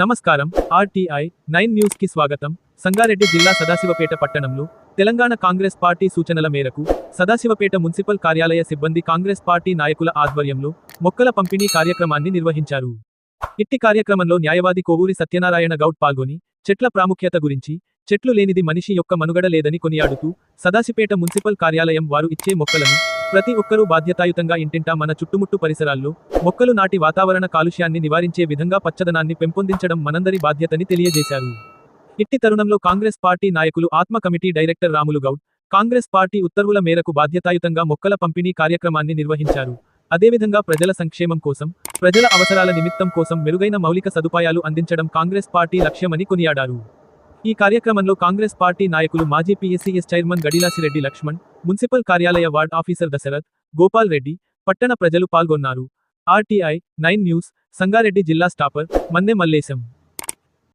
నమస్కారం. RTI nine న్యూస్కి స్వాగతం. సంగారెడ్డి జిల్లా సదాశివపేట పట్టణంలో తెలంగాణ కాంగ్రెస్ పార్టీ సూచనల మేరకు సదాశివపేట మున్సిపల్ కార్యాలయ సిబ్బంది కాంగ్రెస్ పార్టీ నాయకుల ఆధ్వర్యంలో మొక్కల పంపిణీ కార్యక్రమాన్ని నిర్వహించారు. ఇట్టి కార్యక్రమంలో న్యాయవాది కోవూరి సత్యనారాయణ గౌడ్ పాల్గొని చెట్ల ప్రాముఖ్యత గురించి చెట్లు లేనిది మనిషి యొక్క మనుగడ లేదని కొనియాడుతూ సదాశిపేట మున్సిపల్ కార్యాలయం వారు ఇచ్చే మొక్కలను ప్రతి ఒక్కరూ బాధ్యతాయుతంగా ఇంటింటా మన చుట్టుముట్టు పరిసరాల్లో మొక్కలు నాటి వాతావరణ కాలుష్యాన్ని నివారించే విధంగా పచ్చదనాన్ని పెంపొందించడం మనందరి బాధ్యతని తెలియజేశారు. ఇట్టి తరుణంలో కాంగ్రెస్ పార్టీ నాయకులు ATMA committee director Ramulu Goud Congress party ఉత్తర్వుల మేరకు బాధ్యతాయుతంగా మొక్కల పంపిణీ కార్యక్రమాన్ని నిర్వహించారు. అదేవిధంగా ప్రజల సంక్షేమం కోసం ప్రజల అవసరాల నిమిత్తం కోసం మెరుగైన మౌలిక సదుపాయాలు అందించడం కాంగ్రెస్ పార్టీ లక్ష్యమని కొనియాడారు. ఈ కార్యక్రమంలో కాంగ్రెస్ పార్టీ నాయకులు మాజీ PSCS chairman Gadilasireddy Laxman municipal కార్యాలయ వార్డ్ ఆఫీసర్ దశరథ్ గోపాల్ రెడ్డి పట్టణ ప్రజలు పాల్గొన్నారు. ఆర్టీఐ నైన్ న్యూస్ సంగారెడ్డి జిల్లా స్టాపర్ మన్నె మల్లేశం.